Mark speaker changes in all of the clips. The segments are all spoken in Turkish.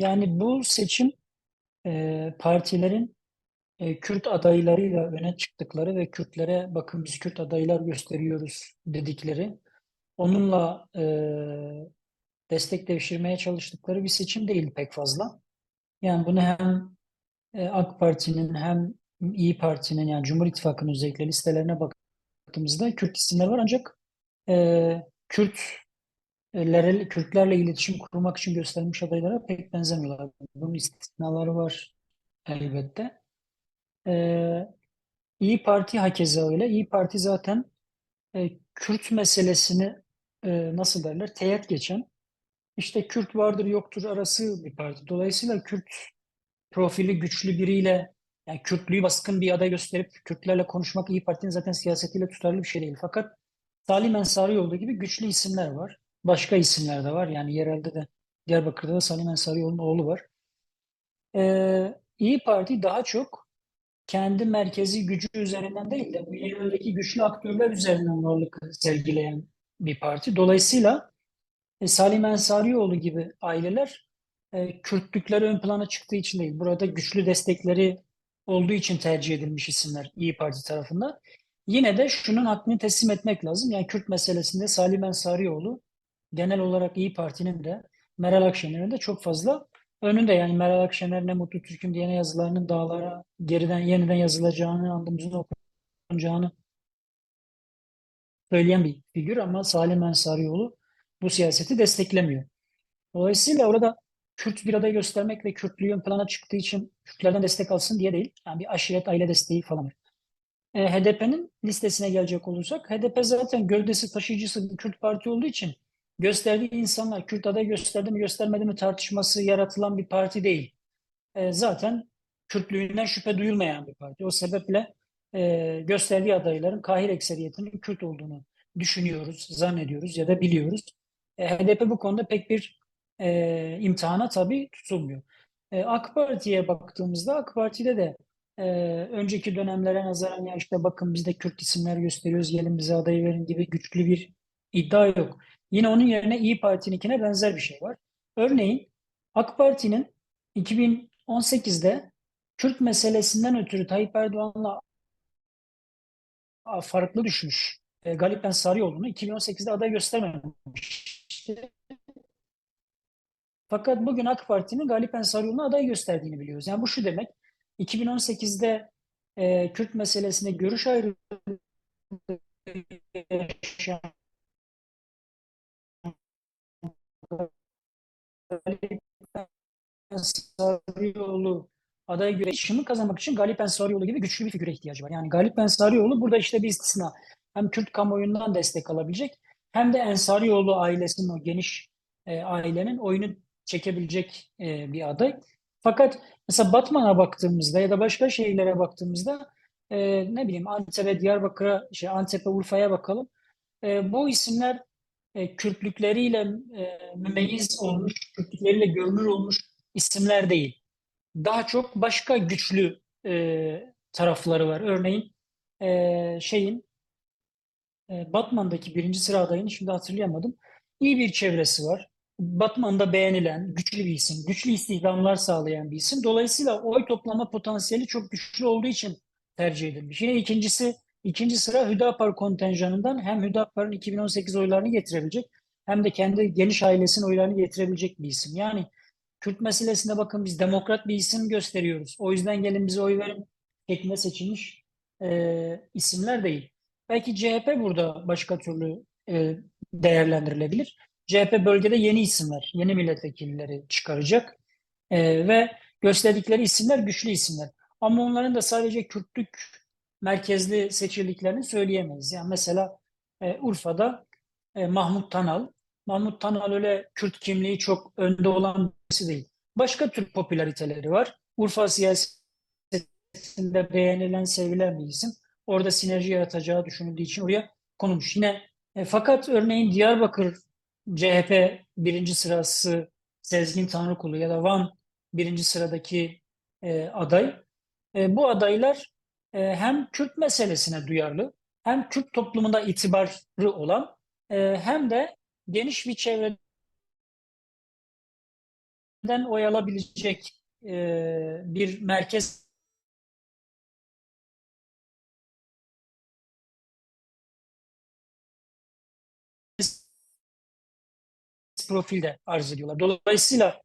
Speaker 1: Yani bu seçim e, partilerin e, Kürt adaylarıyla öne çıktıkları ve Kürtlere bakın biz Kürt adaylar gösteriyoruz dedikleri, onunla e, destek devşirmeye çalıştıkları bir seçim değil pek fazla. Yani bunu hem e, AK Parti'nin hem İyi Parti'nin yani Cumhur İttifakı'nın özellikle listelerine baktığımızda Kürt isimler var ancak e, Kürtlere, Kürtlerle iletişim kurmak için gösterilmiş adaylara pek benzemiyorlar. Bunun istisnaları var elbette. E, İyi Parti hakeza öyle. İyi Parti zaten e, Kürt meselesini e, nasıl derler teğet geçen işte Kürt vardır yoktur arası bir parti. Dolayısıyla Kürt profili güçlü biriyle yani Kürtlüğü baskın bir aday gösterip Kürtlerle konuşmak İyi Parti'nin zaten siyasetiyle tutarlı bir şey değil. Fakat Salim Ensari olduğu gibi güçlü isimler var. Başka isimler de var. Yani yerelde de Diyarbakır'da da Salim Ensarioğlu'nun oğlu var. Ee, İyi Parti daha çok kendi merkezi gücü üzerinden değil de bu yereldeki güçlü aktörler üzerinden varlık sergileyen bir parti. Dolayısıyla e, Salim Ensarioğlu gibi aileler e, Kürtlükleri ön plana çıktığı için değil, burada güçlü destekleri olduğu için tercih edilmiş isimler İyi Parti tarafından. Yine de şunun hakkını teslim etmek lazım. Yani Kürt meselesinde Salim Ensarioğlu genel olarak İyi Parti'nin de Meral Akşener'in de çok fazla önünde. Yani Meral Akşener ne mutlu Türk'üm diye yazılarının dağlara geriden yeniden yazılacağını, andımızın okunacağını söyleyen bir figür ama Salim Ensarioğlu bu siyaseti desteklemiyor. Dolayısıyla orada Kürt bir aday göstermek ve Kürtlüğü ön plana çıktığı için Kürtlerden destek alsın diye değil. Yani bir aşiret aile desteği falan. E, HDP'nin listesine gelecek olursak HDP zaten gövdesi taşıyıcısı bir Kürt parti olduğu için gösterdiği insanlar Kürt aday gösterdi mi göstermedi mi tartışması yaratılan bir parti değil. E, zaten Kürtlüğünden şüphe duyulmayan bir parti. O sebeple e, gösterdiği adayların kahir ekseriyetinin Kürt olduğunu düşünüyoruz, zannediyoruz ya da biliyoruz. E, HDP bu konuda pek bir e, imtihana tabii tutulmuyor. E, AK Parti'ye baktığımızda AK Parti'de de e, önceki dönemlere nazaran ya işte bakın biz de Kürt isimler gösteriyoruz gelin bize adayı verin gibi güçlü bir iddia yok. Yine onun yerine İyi Parti'ninkine benzer bir şey var. Örneğin AK Parti'nin 2018'de Kürt meselesinden ötürü Tayyip Erdoğan'la farklı düşmüş e, Galip Ensarioğlu'nu 2018'de aday göstermemişti. Fakat bugün AK Parti'nin Galip Ensarioğlu'na aday gösterdiğini biliyoruz. Yani bu şu demek, 2018'de e, Kürt meselesinde görüş ayrılığı yaşayan Galip Ensarioğlu aday göre işimi kazanmak için Galip Ensarioğlu gibi güçlü bir figüre ihtiyacı var. Yani Galip Ensarioğlu burada işte bir istisna. Hem Kürt kamuoyundan destek alabilecek hem de Ensarioğlu ailesinin o geniş e, ailenin oyunu çekebilecek e, bir aday. Fakat mesela Batman'a baktığımızda ya da başka şehirlere baktığımızda e, ne bileyim Antep'e, Diyarbakır'a, şey, Antep'e, Urfa'ya bakalım. E, bu isimler e, Kürtlükleriyle e, mümeyyiz olmuş, Kürtlükleriyle görünür olmuş isimler değil. Daha çok başka güçlü e, tarafları var. Örneğin e, şeyin e, Batman'daki birinci sıra adayını şimdi hatırlayamadım. İyi bir çevresi var. Batman'da beğenilen, güçlü bir isim, güçlü istihdamlar sağlayan bir isim. Dolayısıyla oy toplama potansiyeli çok güçlü olduğu için tercih edilmiş. Yine ikincisi, ikinci sıra Hüdapar kontenjanından hem Hüdapar'ın 2018 oylarını getirebilecek hem de kendi geniş ailesinin oylarını getirebilecek bir isim. Yani Kürt meselesinde bakın biz demokrat bir isim gösteriyoruz. O yüzden gelin bize oy verin şeklinde seçilmiş e, isimler değil. Belki CHP burada başka türlü e, değerlendirilebilir. CHP bölgede yeni isimler, yeni milletvekilleri çıkaracak e, ve gösterdikleri isimler güçlü isimler. Ama onların da sadece Kürtlük merkezli seçildiklerini söyleyemeyiz. Yani mesela e, Urfa'da e, Mahmut Tanal, Mahmut Tanal öyle Kürt kimliği çok önde olan birisi değil. Başka tür popülariteleri var. Urfa siyasetinde beğenilen, sevilen bir isim. Orada sinerji yaratacağı düşünüldüğü için oraya konulmuş. Yine e, fakat örneğin Diyarbakır CHP birinci sırası Sezgin Tanrıkulu ya da Van birinci sıradaki e, aday. E, bu adaylar e, hem Kürt meselesine duyarlı, hem Kürt toplumunda itibarlı olan, e, hem de geniş bir çevrede CHP'den oy alabilecek e, bir merkez profilde arz ediyorlar. Dolayısıyla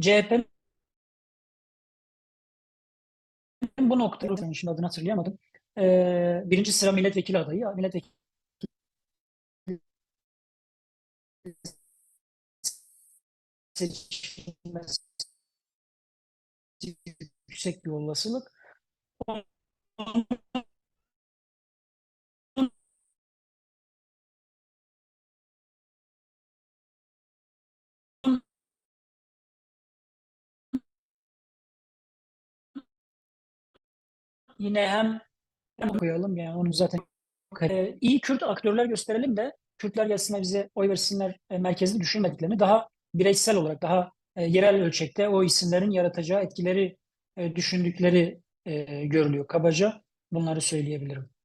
Speaker 1: CHP'nin bu noktada şimdi adını hatırlayamadım. E, birinci sıra milletvekili adayı. Milletvekili seçilmesi yüksek bir olasılık. Onun yine hem, hem koyalım yani onu zaten e, iyi Kürt aktörler gösterelim de Kürtler gelsinler bize oy versinler e, merkezli düşünmediklerini daha bireysel olarak daha e, yerel ölçekte o isimlerin yaratacağı etkileri e, düşündükleri e, görülüyor kabaca. Bunları söyleyebilirim.